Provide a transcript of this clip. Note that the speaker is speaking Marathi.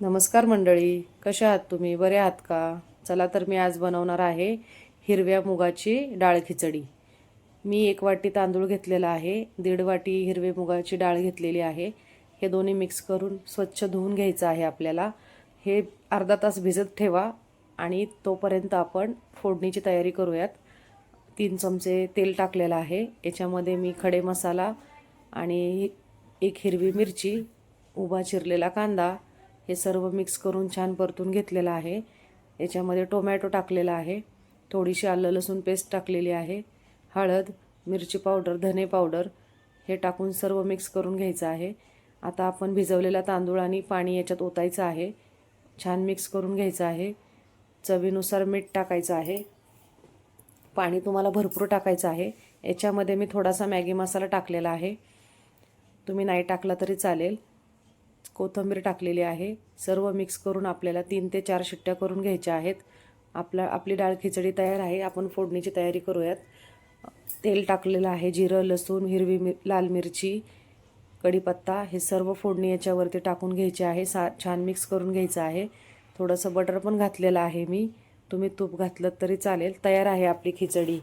नमस्कार मंडळी कशा आहात तुम्ही? बरे आहात का? चला तर मी आज बनवणार आहे हिरव्या मुगाची डाळ खिचडी. मी एक वाटी तांदूळ घेतलेला आहे दीड वाटी हिरवे मुगाची डाळ घेतलेली आहे. हे दोन्ही मिक्स करून स्वच्छ धुवून घ्यायचं आहे आपल्याला. हे अर्धा तास भिजत ठेवा आणि तोपर्यंत आपण फोडणीची तयारी करूयात. तीन चमचे तेल टाकलेलं आहे. याच्यामध्ये मी खडे मसाला आणि एक हिरवी मिरची उभा चिरलेला कांदा हे सर्व मिक्स करून छान परतून घेतलेलं आहे. याच्यामध्ये टोमॅटो टाकलेला आहे. थोडीशी आलं लसूण पेस्ट टाकलेली आहे. हळद मिरची पावडर धने पावडर हे टाकून सर्व मिक्स करून घ्यायचं आहे. आता आपण भिजवलेला तांदूळ आणि पाणी याच्यात ओतायचं आहे. छान मिक्स करून घ्यायचं आहे. चवीनुसार मीठ टाकायचं आहे. पाणी तुम्हाला भरपूर टाकायचं आहे. याच्यामध्ये मी थोडासा मॅगी मसाला टाकलेला आहे. तुम्ही नाही टाकला तरी चालेल. कोथिंबीर टाकलेली आहे. सर्व मिक्स करून आपल्याला तीन ते चार शिट्ट्या करून घ्यायच्या आहेत. आपला आपली डाळ खिचडी तयार आहे. आपण फोडणीची तयारी करूयात. तेल टाकलेलं आहे जिरं लसूण हिरवी मिर लाल मिरची कढीपत्ता हे सर्व फोडणी याच्यावरती टाकून घ्यायचे आहे. सा छान मिक्स करून घ्यायचं आहे. थोडंसं बटर पण घातलेलं आहे मी. तुम्ही तूप घातलं तरी चालेल. तयार आहे आपली खिचडी.